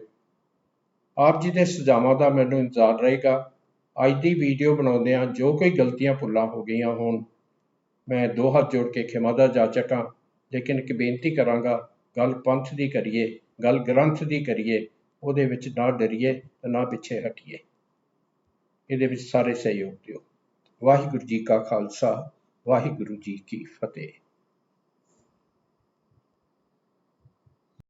ਆਪ ਜੀ ਦੇ ਸੁਝਾਵਾਂ ਦਾ ਮੈਨੂੰ ਇੰਤਜ਼ਾਰ ਰਹੇਗਾ। ਅੱਜ ਦੀ ਵੀਡੀਓ ਬਣਾਉਂਦਿਆਂ ਜੋ ਕੋਈ ਗਲਤੀਆਂ ਭੁੱਲਾਂ ਹੋ ਗਈਆਂ ਹੋਣ। ਮੈਂ ਦੋ ਹੱਥ ਜੋੜ ਕੇ ਖਿਮਾ ਦਾ ਜਾਚਕ ਹਾਂ ਲੇਕਿਨ ਇੱਕ ਬੇਨਤੀ ਕਰਾਂਗਾ, ਗੱਲ ਪੰਥ ਦੀ ਕਰੀਏ, ਗੱਲ ਗ੍ਰੰਥ ਦੀ ਕਰੀਏ, ਉਹਦੇ ਵਿੱਚ ਨਾ ਡਰੀਏ ਤੇ ਨਾ ਪਿੱਛੇ ਹਟੀਏ। ਇਹਦੇ ਵਿੱਚ ਸਾਰੇ ਸਹਿਯੋਗ ਦਿਓ। ਵਾਹਿਗੁਰੂ ਜੀ ਕਾ ਖਾਲਸਾ, ਵਾਹਿਗੁਰੂ ਜੀ ਕੀ ਫਤਿਹ।